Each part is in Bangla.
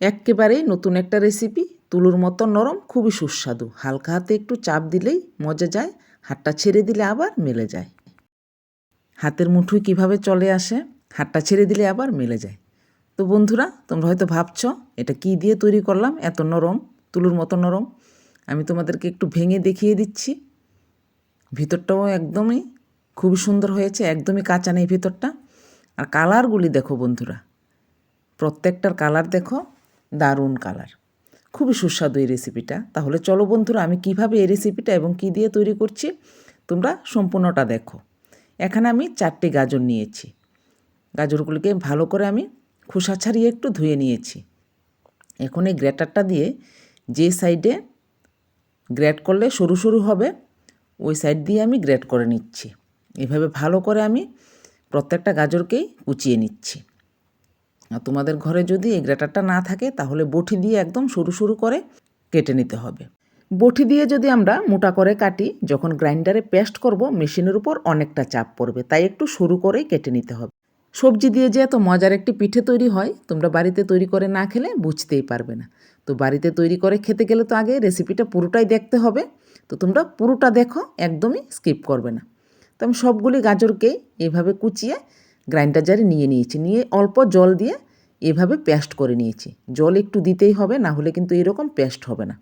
এক্কেবারেই নতুন একটা রেসিপি তুলোর মতো নরম, খুবই সুস্বাদু। হালকা হাতে একটু চাপ দিলেই মজা যায়, হাতটা ছেড়ে দিলে আবার মেলে যায়। হাতের মুঠোয় কীভাবে চলে আসে, হাতটা ছেড়ে দিলে আবার মেলে যায়। তো বন্ধুরা, তোমরা হয়তো ভাবছ, এটা কি দিয়ে তৈরি করলাম? এত নরম, তুলোর মতো নরম। আমি তোমাদেরকে একটু ভেঙে দেখিয়ে দিচ্ছি। ভিতরটাও একদমই খুবই সুন্দর হয়েছে, একদমই কাঁচা নেই ভিতরটা। আর কালারগুলি দেখো বন্ধুরা। প্রত্যেকটার কালার দেখো দারুণ কালার খুবই সুস্বাদু এই রেসিপিটা তাহলে চলো বন্ধুরা, আমি কীভাবে এই রেসিপিটা এবং কি দিয়ে তৈরি করছি, তোমরা সম্পূর্ণটা দেখো। এখানে আমি চারটে গাজর নিয়েছি। গাজরগুলিকে ভালো করে আমি খোসা ছাড়িয়ে একটু ধুয়ে নিয়েছি। এখন এই গ্রেটারটা দিয়ে যে সাইডে গ্রেট করলে সরু সরু হবে, ওই সাইড দিয়ে আমি গ্রেট করে নিচ্ছি। এভাবে ভালো করে আমি প্রত্যেকটা গাজরকেই কুচিয়ে নিচ্ছি। আর তোমাদের ঘরে যদি এই গ্রেটারটা না থাকে, তাহলে বটি দিয়ে একদম সরু সরু করে কেটে নিতে হবে। বটি দিয়ে যদি আমরা মোটা করে কাটি, যখন গ্রাইন্ডারে পেস্ট করব, মেশিনের উপর অনেকটা চাপ পড়বে, তাই একটু সরু করেই কেটে নিতে হবে। সবজি দিয়ে যে এত মজার একটি পিঠে তৈরি হয়, তোমরা বাড়িতে তৈরি করে না খেলে বুঝতেই পারবে না। তো বাড়িতে তৈরি করে খেতে গেলে তো আগে রেসিপিটা পুরোটাই দেখতে হবে, তো তোমরা পুরোটা দেখো, একদমই স্কিপ করবে না। তো আমি সবগুলি গাজরকেই এভাবে কুচিয়ে গ্রাইন্ডার জারে নিয়ে নিয়েছি। নিয়ে অল্প জল দিয়ে এভাবে পেস্ট করে নিয়েছি। জল একটু দিতেই হবে, না হলে কিন্তু এরকম পেস্ট হবে না।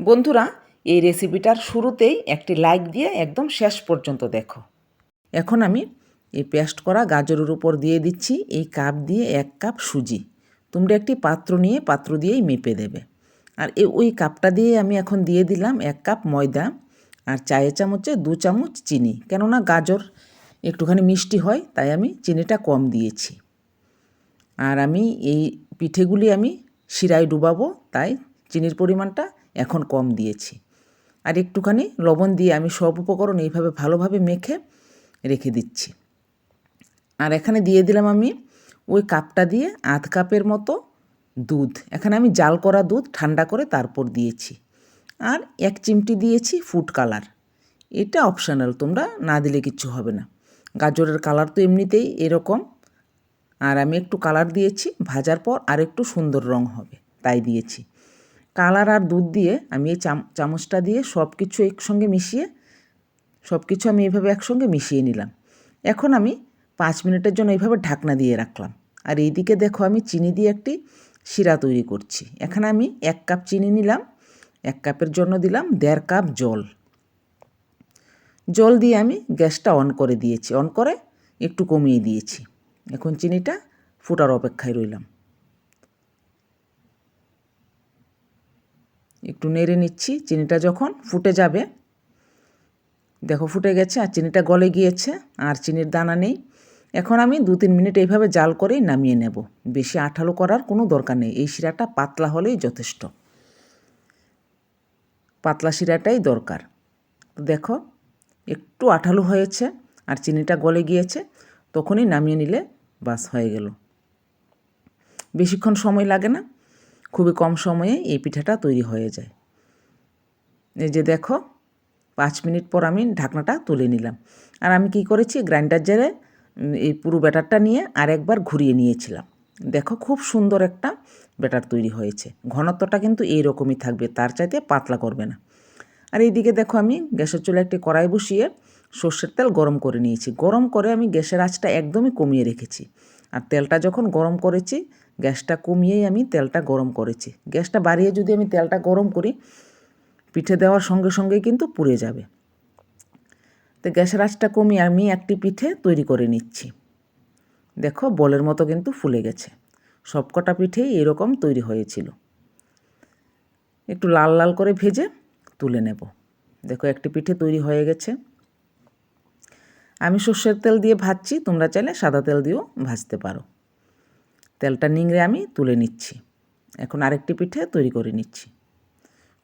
বন্ধুরা, এই রেসিপিটার শুরুতেই একটি লাইক দিয়ে একদম শেষ পর্যন্ত দেখো। এখন আমি এই পেস্ট করা গাজরের উপর দিয়ে দিচ্ছি এই কাপ দিয়ে এক কাপ সুজি। তোমরা একটি পাত্র নিয়ে পাত্র দিয়েই মেপে দেবে। আর ওই কাপটা দিয়ে আমি এখন দিয়ে দিলাম এক কাপ ময়দা আর চায়ের চামচে দু চামচ চিনি। কেননা গাজর একটুখানি মিষ্টি হয়, তাই আমি চিনিটা কম দিয়েছি। আর আমি এই পিঠেগুলি আমি শিরায় ডুবাবো, তাই চিনির পরিমাণটা এখন কম দিয়েছি। আর একটুখানি লবণ দিয়ে আমি সব উপকরণ এইভাবে ভালোভাবে মেখে রেখে দিচ্ছি। আর এখানে দিয়ে দিলাম আমি ওই কাপটা দিয়ে আধ কাপের মতো দুধ। এখানে আমি জাল করা দুধ ঠান্ডা করে তারপর দিয়েছি। আর এক চিমটি দিয়েছি ফুড কালার। এটা অপশনাল, তোমরা না দিলে কিচ্ছু হবে না। গাজরের কালার তো এমনিতেই এরকম। আর আমি একটু কালার দিয়েছি, ভাজার পর আর একটু সুন্দর রং হবে, তাই দিয়েছি। কালার আর দুধ দিয়ে আমি এই চামচটা দিয়ে সব কিছু একসঙ্গে মিশিয়ে সব কিছু আমি এইভাবে একসঙ্গে মিশিয়ে নিলাম। এখন আমি পাঁচ মিনিটের জন্য এইভাবে ঢাকনা দিয়ে রাখলাম। আর এইদিকে দেখো আমি চিনি দিয়ে একটি শিরা তৈরি করছি। এখানে আমি এক কাপ চিনি নিলাম, এক কাপের জন্য দিলাম দেড় কাপ জল। জল দিয়ে আমি গ্যাসটা অন করে দিয়েছি। অন করে একটু কমিয়ে দিয়েছি। এখন চিনিটা ফুটার অপেক্ষায় রইলাম। একটু নেড়ে নিচ্ছি। চিনিটা যখন ফুটে যাবে, দেখো ফুটে গেছে আর চিনিটা গলে গিয়েছে আর চিনির দানা নেই। এখন আমি দু তিন মিনিট এইভাবে জাল করেই নামিয়ে নেব। বেশি আঠালো করার কোনো দরকার নেই। এই শিরাটা পাতলা হলেই যথেষ্ট। পাতলা শিরাটাই দরকার। দেখো একটু আঠালো হয়েছে আর চিনিটা গলে গিয়েছে, তখনই নামিয়ে নিলে বাস হয়ে গেল। বেশিক্ষণ সময় লাগে না, খুবই কম সময়ে এই পিঠাটা তৈরি হয়ে যায়। এই যে দেখো, পাঁচ মিনিট পর আমি ঢাকনাটা তুলে নিলাম। আর আমি কি করেছি, গ্রাইন্ডার জারে এই পুরো ব্যাটারটা নিয়ে আরেকবার ঘুরিয়ে নিয়েছিলাম। দেখো খুব সুন্দর একটা ব্যাটার তৈরি হয়েছে। ঘনত্বটা কিন্তু এই রকমই থাকবে, তার চাইতে পাতলা করবে না। আর এইদিকে দেখো আমি গ্যাসের চুলে একটি কড়াই বসিয়ে সর্ষের তেল গরম করে নিয়েছি। গরম করে আমি গ্যাসের আঁচটা একদমই কমিয়ে রেখেছি। আর তেলটা যখন গরম করেছি, গ্যাসটা কমিয়েই আমি তেলটা গরম করেছি। গ্যাসটা বাড়িয়ে যদি আমি তেলটা গরম করি, পিঠে দেওয়ার সঙ্গে সঙ্গেই কিন্তু পুড়ে যাবে। তো গ্যাসের আঁচটা কমিয়ে আমি একটি পিঠে তৈরি করে নিচ্ছি। দেখো, বলের মতো কিন্তু ফুলে গেছে। সবকটা পিঠেই এরকম তৈরি হয়েছিল। একটু লাল লাল করে ভেজে তুলে নেব। দেখো, একটি পিঠে তৈরি হয়ে গেছে। আমি সর্ষের তেল দিয়ে ভাজছি, তোমরা চাইলে সাদা তেল দিয়েও ভাজতে পারো। তেলটা নিংড়ে আমি তুলে নিচ্ছি। এখন আরেকটি পিঠে তৈরি করে নিচ্ছি।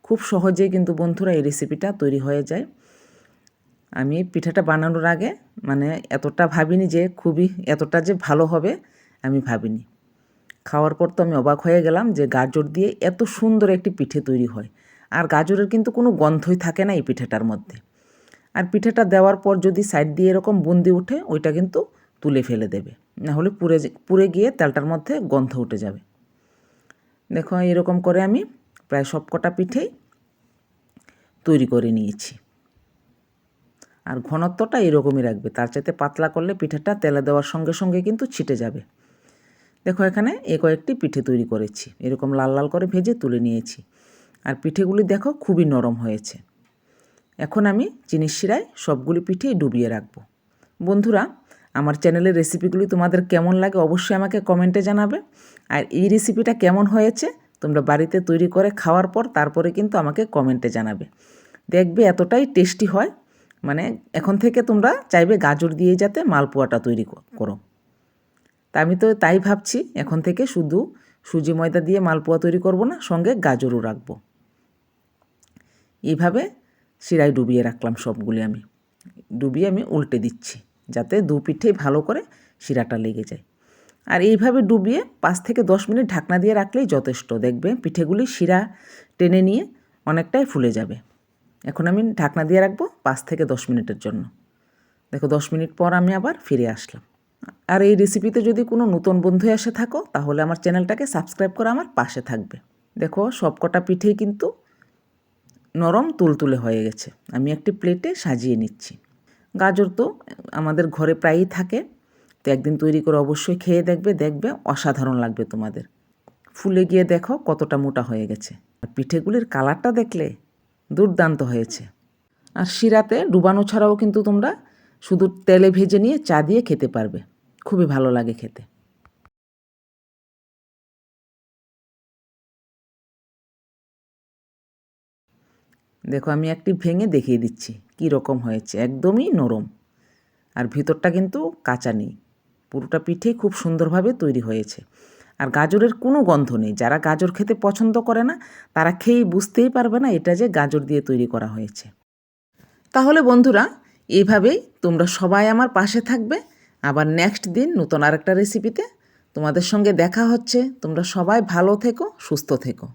খুব সহজেই কিন্তু বন্ধুরা এই রেসিপিটা তৈরি হয়ে যায়। আমি পিঠাটা বানানোর আগে মানে এতটা ভাবিনি যে খুবই, এতটা যে ভালো হবে, আমি ভাবিনি। খাওয়ার পর তো আমি অবাক হয়ে গেলাম যে গাজর দিয়ে এত সুন্দর একটি পিঠে তৈরি হয়। আর গাজরের কিন্তু কোনো গন্ধই থাকে না এই পিঠেটার মধ্যে। আর পিঠেটা দেওয়ার পর যদি সাইড দিয়ে এরকম বুন্দি উঠে, ওইটা কিন্তু তুলে ফেলে দেবে। না হলে পুড়ে পুড়ে গিয়ে তেলটার মধ্যে গন্ধ উঠে যাবে। দেখো, এরকম করে আমি প্রায় সবকটা পিঠেই তৈরি করে নিয়েছি। আর ঘনত্বটা এরকমই রাখবে। তার চাইতে পাতলা করলে পিঠেটা তেলে দেওয়ার সঙ্গে সঙ্গে কিন্তু ছিটে যাবে। দেখো, এখানে এ কয়েকটি পিঠে তৈরি করেছি। এরকম লাল লাল করে ভেজে তুলে নিয়েছি। আর পিঠেগুলি দেখো খুবই নরম হয়েছে। এখন আমি চিনির শিরায় সবগুলি পিঠেই ডুবিয়ে রাখব। বন্ধুরা, আমার চ্যানেলের রেসিপিগুলি তোমাদের কেমন লাগে অবশ্যই আমাকে কমেন্টে জানাবে। আর এই রেসিপিটা কেমন হয়েছে তোমরা বাড়িতে তৈরি করে খাওয়ার পর তারপরে কিন্তু আমাকে কমেন্টে জানাবে। দেখবে এতটাই টেস্টি হয় মানে এখন থেকে তোমরা চাইবে গাজর দিয়ে যাতে মালপোয়াটা তৈরি করো। তা আমি তো তাই ভাবছি, এখন থেকে শুধু সুজি ময়দা দিয়ে মালপোয়া তৈরি করব না, সঙ্গে গাজরও রাখব। এইভাবে শিরায় ডুবিয়ে রাখলাম সবগুলি আমি। ডুবিয়ে আমি উল্টে দিচ্ছি যাতে দু পিঠেই ভালো করে শিরাটা লেগে যায়। আর এইভাবে ডুবিয়ে পাঁচ থেকে দশ মিনিট ঢাকনা দিয়ে রাখলেই যথেষ্ট। দেখবে পিঠেগুলি শিরা টেনে নিয়ে অনেকটাই ফুলে যাবে। এখন আমি ঢাকনা দিয়ে রাখব পাঁচ থেকে দশ মিনিটের জন্য। দেখো দশ মিনিট পর আমি আবার ফিরে আসলাম। আর এই রেসিপিতে যদি কোনো নতুন বন্ধু এসে থাকো, তাহলে আমার চ্যানেলটাকে সাবস্ক্রাইব করে আমার পাশে থাকবে। দেখো সবকটা পিঠেই কিন্তু নরম তুলতুলে হয়ে গেছে। আমি একটি প্লেটে সাজিয়ে নিচ্ছি। গাজর তো আমাদের ঘরে প্রায়ই থাকে। তো একদিন তৈরি করে অবশ্যই খেয়ে দেখবে দেখবে অসাধারণ লাগবে তোমাদের। ফুলে গিয়ে দেখো কতটা মোটা হয়ে গেছে। আর পিঠেগুলির কালারটা দেখলে দুর্দান্ত হয়েছে। আর শিরাতে ডুবানো ছাড়াও কিন্তু তোমরা শুধু তেলে ভেজে নিয়ে চা দিয়ে খেতে পারবে। খুবই ভালো লাগে খেতে। দেখো, আমি একটি ভেঙে দেখিয়ে দিচ্ছি, কী রকম হয়েছে। একদমই নরম। আর ভিতরটা কিন্তু কাঁচা নেই। পুরোটা পিঠে খুব সুন্দরভাবে তৈরি হয়েছে। আর গাজরের কোনো গন্ধ নেই। যারা গাজর খেতে পছন্দ করে না, তারা খেয়েই বুঝতেই পারবে না এটা যে গাজর দিয়ে তৈরি করা হয়েছে। তাহলে বন্ধুরা এইভাবেই তোমরা সবাই আমার পাশে থাকবে। আবার নেক্সট দিন নতুন আরেকটা রেসিপিতে তোমাদের সঙ্গে দেখা হচ্ছে। তোমরা সবাই ভালো থেকো, সুস্থ থেকো।